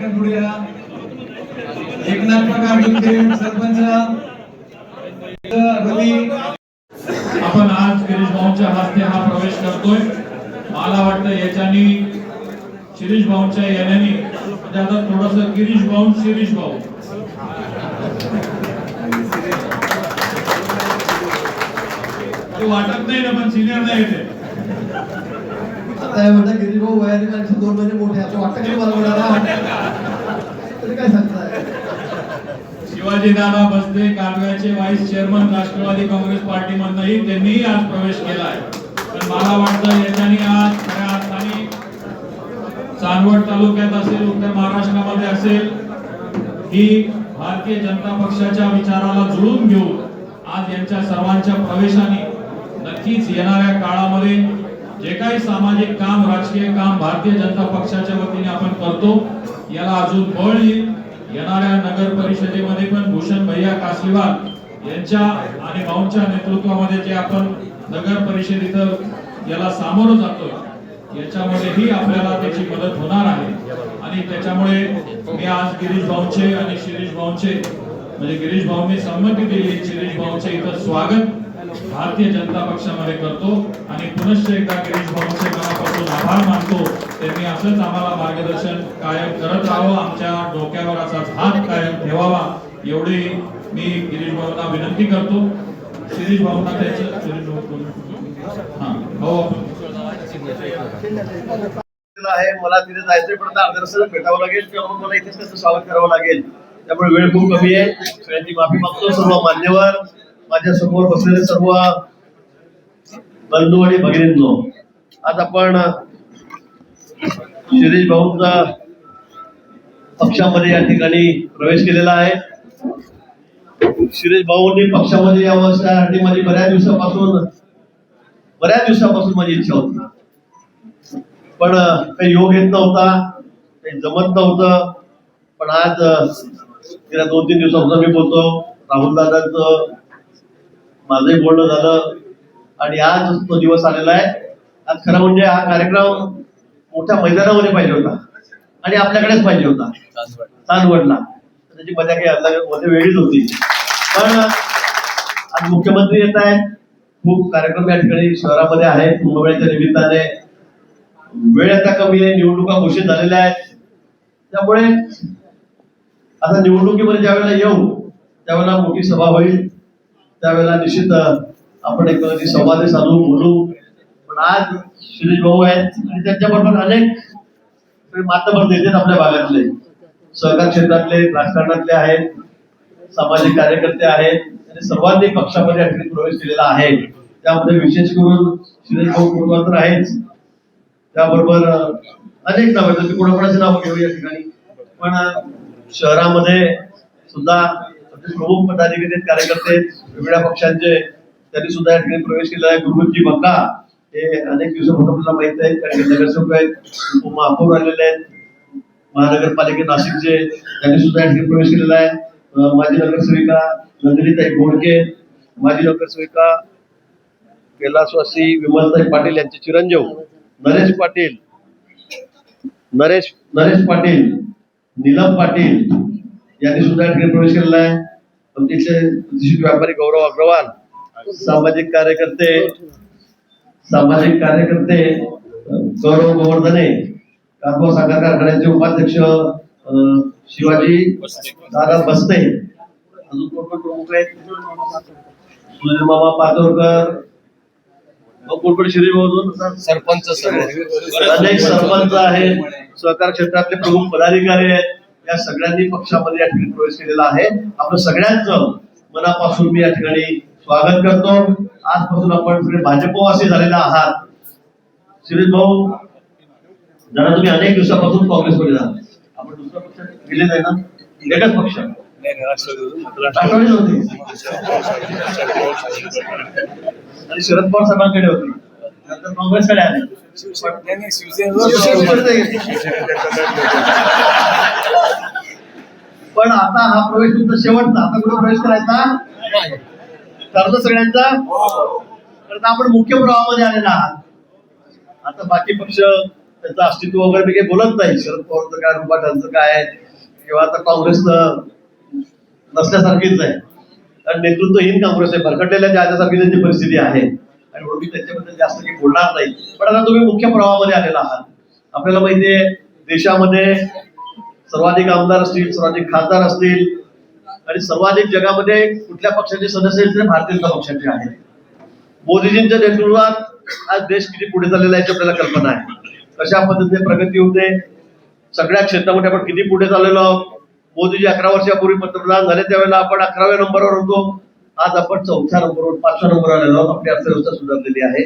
पटकन पुढे एकनाथ प्रकार सरपंच. आपण आज गिरीश भाऊंच्या हस्ते हा प्रवेश करतोय. मला वाटतं याच्यानी शिरीष भाऊंच्या येण्याने म्हणजे आता थोडस गिरीश भाऊ शिरीष भाऊ. वाटत नाही ना पण सिनियर नाही येते आता म्हणतात गिरीश भाऊ वयाने दोन महिने मोठे असं वाटतं की मला बोलायला तरी काय सांगताय शिवाजी दादा बसते कालव्याचे vice chairman Rashtrawadi Congress party मधनही त्यांनी आज प्रवेश केला आहे. पण मला वाटतं याच्याने आज खऱ्या अर्थाने चांदवड तालुक्यात असेल उत्तर महाराष्ट्रामध्ये असेल ही भारतीय जनता पक्षाच्या विचाराला जुळून घेऊन आज यांच्या सर्वांच्या प्रवेशाने नक्कीच येणाऱ्या काळामध्ये जे काही सामाजिक काम राजकीय काम भारतीय जनता पक्षाच्या वतीने आपण करतो याला अजून बळ येईल. येणाऱ्या नगर परिषदेमध्ये पण भूषण भैया कासलीवाल यांच्या आणि भाऊंच्या नेतृत्वामध्ये जे आपण नगर परिषदेचं याला सामोरं जातोय याच्यामध्येही आपल्याला त्याची मदत होणार आहे. आणि त्याच्यामुळे मी आज गिरीश भाऊंचे आणि शिरीष भाऊंचे म्हणजे गिरीश भाऊंनी संमती दिली शिरीष भाऊंचे इथं स्वागत. भारतीय जनता पक्षामध्ये करतो आणि पुनश्च एकदा गिरीश भाऊंचे मनापासून आभार मानतो. त्यांनी असंच आम्हाला मार्गदर्शन कायम करत राहावं. आमच्या डोक्यावर असाच हात कायम ठेवावा. एवढी मी गिरीश भाऊंना विनंती करतो. शिरीष भाऊंना त्याचं शिरीष भाऊ आहे. मला तिथे जायचंय पण आता भेटावं लागेल. किंवा मला इथेच त्याचं स्वागत करावं लागेल. त्यामुळे वेळ खूप कमी आहे. सगळ्यांची माफी मागतो. सर्व मान्यवर. माझ्यासमोर बसलेले सर्व बंधू आणि भगिनींनो आज आपण शिरीष भाऊंचा पक्षामध्ये या ठिकाणी प्रवेश केलेला आहे. शिरीष भाऊंनी पक्षामध्ये यावं त्यासाठी माझी बऱ्याच दिवसापासून बऱ्याच दिवसापासून माझी इच्छा होती. पण काही योग येत नव्हता काही जमत नव्हतं. पण आज गेल्या दोन तीन दिवसापासून मी बोलतो राहुल दादांचं माझंही बोलणं झालं. आणि आज तो दिवस आलेला आहे. आज खरं म्हणजे हा कार्यक्रम मोठ्या मैदानामध्ये पाहिजे होता. आणि आपल्याकडेच पाहिजे होता. चांदवडला. त्याची मजा काही अलगमध्ये वेगळीच होती. पण आज मुख्यमंत्री येत आहेत. खूप कार्यक्रम या ठिकाणी शहरामध्ये आहेत कुंभमेळ्याच्या निमित्ताने वेळ आता कमी आहे. निवडणुका घोषित झालेल्या आहेत. त्यामुळे आता निवडणुकीमध्ये ज्यावेळेला येऊ त्यावेळेला मोठी सभा होईल. त्यावेळेला निश्चित आपण एक संवाद साधू बोलू. पण आज शिरीष भाऊ आहेत आणि त्यांच्याबरोबर अनेक मातबर देतात आपल्या भागातले. सहकार क्षेत्रातले राजकारणातले आहेत सामाजिक कार्यकर्ते आहेत आणि सर्वांनी पक्षामध्ये प्रवेश केलेला आहे. त्यामध्ये विशेष करून शिरीष भाऊ कुटुंबात तर आहेच त्याबरोबर अनेक नाव आहेत. कोणाकोणाचे नाव घेऊ या ठिकाणी? पण शहरामध्ये सुद्धा प्रमुख पदाधिकारी आहेत, कार्यकर्ते वेगवेगळ्या पक्षांचे त्यांनी सुद्धा या ठिकाणी प्रवेश केला आहे. गुरुजी मक्का हे अनेक दिवसापासून आपल्याला माहीत आहेत. कारण की नगरसेवक आहेत महापौर आलेले आहेत. महानगरपालिके नाशिकचे त्यांनी सुद्धा या ठिकाणी प्रवेश केलेला आहे. माजी नगरसेविका नंदिनीताई बोडके माजी नगरसेविका कैलासवासी विमलताई पाटील यांचे चिरंजीव नरेश पाटील नरेश नरेश पाटील नीलम पाटील यांनी सुद्धा या ठिकाणी प्रवेश केलेला आहे. इथले प्रतिष्ठित व्यापारी गौरव अग्रवाल सामाजिक कार्यकर्ते सामाजिक कार्यकर्ते गौरव गोवर्धने कापवा साखर कारखान्याचे उपाध्यक्ष शिवाजी दादा बसते अजून कोण कोण प्रमुख आहेत? मामा पातोरकर श्री भाऊ सरपंच अनेक सरपंच आहेत. सहकार क्षेत्रातले प्रमुख पदाधिकारी आहेत. या सगळ्यांनी पक्षामध्ये या ठिकाणी प्रवेश केलेला आहे. आपलं सगळ्यांचं मनापासून मी या ठिकाणी स्वागत करतो. आजपासून आपण सगळे भाजपवासी झालेले आहात. शिरीष भाऊ जरा तुम्ही अनेक दिवसापासून काँग्रेसमध्ये झाला आपण दुसऱ्या पक्षात गेले नाही ना? एकच पक्ष. राष्ट्रवादी होते. आणि शरद पवार साहेबांकडे होते. नंतर काँग्रेसकडे आले. पण आता हा प्रवेश तुमचा शेवटचा. आता कुठे प्रवेश करायचा? ठरलं सगळ्यांचा? तर आपण मुख्य प्रवाहामध्ये आलेला आहात. आता बाकी पक्ष त्याचं अस्तित्व वगैरे मी काही बोलत नाही. शरद पवारचं काय रुपाटांचं काय किंवा आता काँग्रेसचं नसल्यासारखीच आहे. कारण नेतृत्वहीन काँग्रेस आहे. भरकटलेल्या ज्याच्यासारखी त्यांची परिस्थिती आहे. आणि म्हणून मी त्याच्याबद्दल जास्त काही बोलणार नाही. पण आता तुम्ही मुख्य प्रवाहामध्ये आलेला आहात. आपल्याला माहितीये देशामध्ये सर्वाधिक आमदार असतील सर्वाधिक खासदार असतील आणि सर्वाधिक जगामध्ये कुठल्या पक्षाचे सदस्य आहेत ते भारतीय जनता पक्षाचे आहेत. मोदीजींच्या नेतृत्वात आज देश किती पुढे चाललेला आहे आपल्याला कल्पना आहे. कशा पद्धतीने प्रगती होते सगळ्या क्षेत्रामध्ये आपण किती पुढे चाललेलो आहोत मोदीजी अकरा वर्षापूर्वी पंतप्रधान झाले त्यावेळेला आपण अकराव्या नंबरवर होतो. आज आपण चौथ्या नंबरवर पाचव्या नंबरवर आलेलो आहोत. आपली अर्थव्यवस्था सुधारलेली आहे.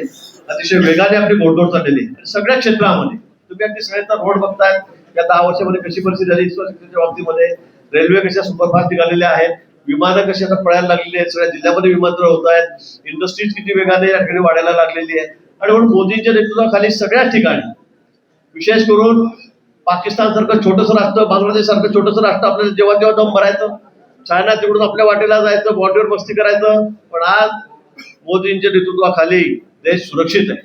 अतिशय वेगाने आपली घोडदौड चाललेली आहे. आणि सगळ्या क्षेत्रामध्ये तुम्ही अगदी सगळ्यांचा रोड बघताय. या दहा वर्षामध्ये कशी परिस्थिती झाली? इन्फ्रास्ट्रक्चरच्या बाबतीमध्ये रेल्वे कशा सुपरफास्ट निघालेल्या आहेत? विमानं कशी आता पळायला लागलेली आहेत? सगळ्या जिल्ह्यामध्ये विमानतळ होत आहेत. इंडस्ट्रीज किती वेगाने या ठिकाणी वाढायला लागलेली आहे आणि म्हणून मोदींच्या नेतृत्वाखाली सगळ्याच ठिकाणी विशेष करून पाकिस्तान सारखं छोटस राष्ट्र बांगलादेश सारखं छोटस राष्ट्र आपल्याला जेव्हा तेव्हा दम भरायचं. चायना तिकडून आपल्या वाटेला जायचं बॉर्डर मस्ती करायचं. पण आज मोदींच्या नेतृत्वाखाली देश सुरक्षित आहे.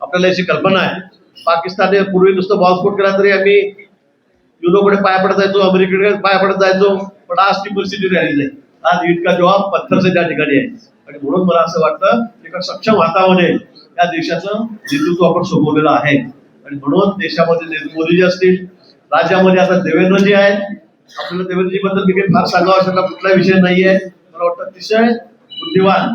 आपल्याला याची कल्पना आहे. पाकिस्तानने पूर्वी नुसतं बॉम्बस्फोट केला तरी आम्ही युरोकडे पाया पडत जायचो अमेरिकेकडे पाया पडत जायचो पण आज ती परिस्थिती राहिली नाही. आज ईद का जवाब पत्थरचे त्या ठिकाणी आहे. आणि म्हणून मला असं वाटतं एका सक्षम हातामध्ये या देशाचं नेतृत्व आपण सोपवलेलं आहे. आणि म्हणून देशामध्ये ने- मोदीजी असतील राज्यामध्ये आता देवेंद्रजी आहेत. आपल्याला देवेंद्रजी बद्दल मी काही फार सांगावं असा कुठला विषय नाहीये. मला वाटतं अतिशय बुद्धिवान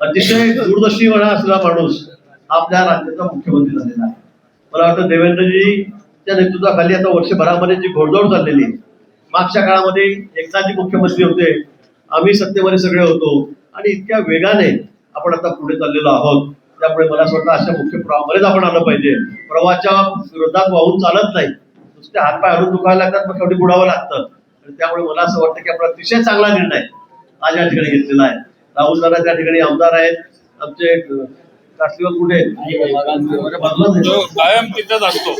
अतिशय दूरदर्शी म्हणा असलेला माणूस आपल्या राज्याचा मुख्यमंत्री झालेला आहे. मला वाटतं देवेंद्रजी देवेंद्रजीच्या नेतृत्वाखाली आता वर्षभरामध्ये जी घोडदौड चाललेली आहे मागच्या काळामध्ये एकनाथजी मुख्यमंत्री होते आम्ही सत्तेमध्ये सगळे होतो आणि इतक्या वेगाने आपण आता पुढे चाललेलो आहोत. त्यामुळे मला असं वाटतं अशा मुख्य प्रवाहामध्येच आपण आलं पाहिजे. प्रवाहाच्या विरोधात वाहून चालत नाही. नुसते हातपाय हलून दुखायला लागतात मग शेवटी बुडावं लागतं. आणि त्यामुळे मला असं वाटतं की आपण अतिशय चांगला निर्णय आज या ठिकाणी घेतलेला आहे. राहुल दादा त्या ठिकाणी आमदार आहेत आमचे काशीवर कुठे? कायम तिथेच असतो.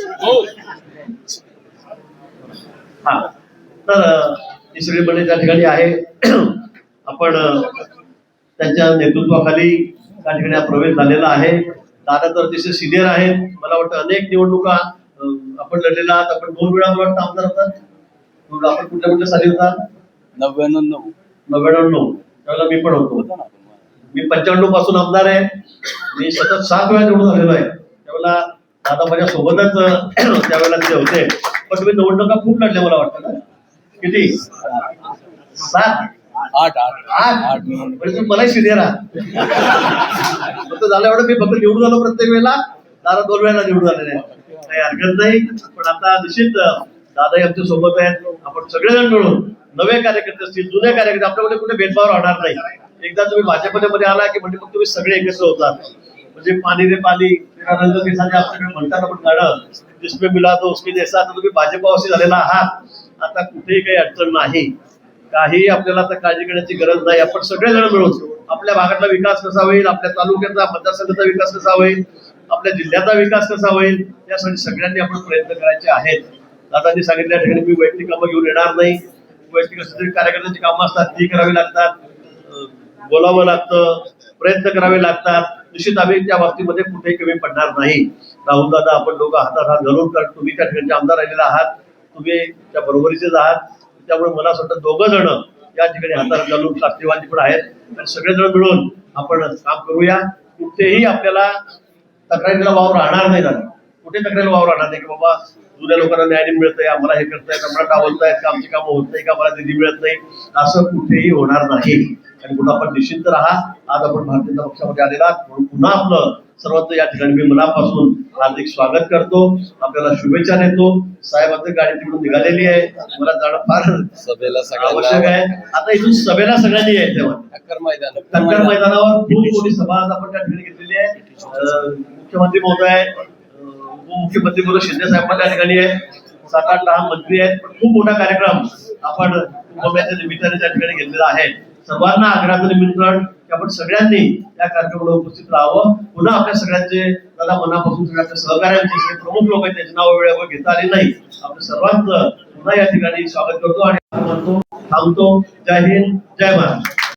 हो. तर ही मंडळी त्या ठिकाणी आहे. आपण त्यांच्या नेतृत्वाखाली त्या ठिकाणी प्रवेश झालेला आहे. दादा तर अतिशय सिनियर आहेत. मला वाटतं अनेक निवडणुका आपण लढलेला आहात. आपण दोन वेळा मला वाटतं आमदार होतात. आपण कुठल्या कुठल्या साली होता नव्याण्णव नऊ. नव्याण्णव त्यावेळेला मी पण होतो. मी पंच्याण्णवपासून आमदार आहे. मी सतत सात वेळा निवडून आलेलो आहे. त्यावेळेला दादा माझ्या सोबतच त्यावेळेला ते होते. पण तुम्ही निवडणुका खूप लढल्या मला वाटतं ना? किती? सात? आठ आठ. आठ? म्हणजे तुम्ही मलाही सिनियर आहात. फक्त झालं एवढं मी फक्त निवडून आलो प्रत्येक वेळेला. दादा दोन वेळेला निवडून आलेले काही हरकत नाही. पण आता निश्चित दादाही आमच्यासोबत आहेत. आपण सगळेजण मिळून नवे कार्यकर्ते असतील जुने कार्यकर्ते आपल्यामध्ये कुठे भेदभाव राहणार नाही. एकदा तुम्ही भाजपमध्ये मध्ये आला की म्हणजे मग तुम्ही सगळे एकत्र होतात. म्हणजे पानी रे पाली तेरा रंग के साथ आपल्याकडे म्हणतात आपण गाणं जिसमें मिला तो उसके जैसा आता तुम्ही भाजपावासी झालेला आहात. आता कुठेही काही अडचण नाही. काही आपल्याला आता काळजी करण्याची गरज नाही. आपण सगळेजण मिळून आपल्या भागातला विकास कसा होईल आपल्या तालुक्याचा मतदारसंघाचा विकास कसा होईल आपल्या जिल्ह्याचा विकास कसा होईल यासाठी सगळ्यांनी आपण प्रयत्न करायचे आहेत. दादांनी सांगितल्या ठिकाणी मी वैयक्तिक कामं घेऊन येणार नाही. वैयक्तिक असं कार्यकर्त्यांची कामं असतात ती करावी लागतात. बोलावं लागतं प्रयत्न करावे लागतात. निश्चित आम्ही त्या बाबतीमध्ये कुठेही कमी पडणार नाही. राहुल दादा आपण लोक हातात हात घालून कारण तुम्ही त्या ठिकाणी आमदार राहिलेला आहात तुम्ही त्या बरोबरीचेच आहात. त्यामुळे मला असं वाटतं दोघं जण या ठिकाणी हातात घालून शास्त्रीवादी पण आहेत. आणि सगळेजण मिळून आपण काम करूया. कुठेही आपल्याला तक्रारीला वाव राहणार नाही दादा. कुठे तक्रारीला वाव राहणार नाही की बाबा जुन्या लोकांना न्याय नाही मिळतंय आम्हाला हे करतायत आम्हाला डावलतायत का आमची कामं होत नाही का आम्हाला निधी मिळत नाही असं कुठेही होणार नाही. आणि पुन्हा आपण निश्चिंत राहा. आज आपण भारतीय जनता पक्षामध्ये आलेला. म्हणून पुन्हा आपलं सर्वांचं या ठिकाणी मी मनापासून हार्दिक स्वागत करतो. आपल्याला शुभेच्छा देतो. साहेबांचं गाडी तिकडून निघालेली आहे. मला जाणं फार सभेला आवश्यक आहे. आता इथून सभेला सगळ्यांनी यायचं आहे. मैदान टक्कर मैदानावर. खूप मोठी सभा आज आपण त्या ठिकाणी घेतलेली आहे. मुख्यमंत्री महोदय उपमुख्यमंत्री महोदय शिंदे साहेब त्या ठिकाणी आहे सात आठ लहान मंत्री आहेत. पण खूप मोठा कार्यक्रम आपण कुंभमेळ्याच्या निमित्ताने त्या ठिकाणी घेतलेला आहे. सर्वांना आग्रहाचं निमंत्रण की आपण सगळ्यांनी या कार्यक्रमाला उपस्थित राहावं. पुन्हा आपल्या सगळ्यांचे दादा मनापासून सगळ्यांच्या सहकार्यांचे सगळे प्रमुख लोक आहेत. त्याची नाव वेळेवर घेता आले नाही. आपल्या सर्वांचं पुन्हा या ठिकाणी स्वागत करतो आणि म्हणतो थांबतो जय हिंद जय महाराष्ट्र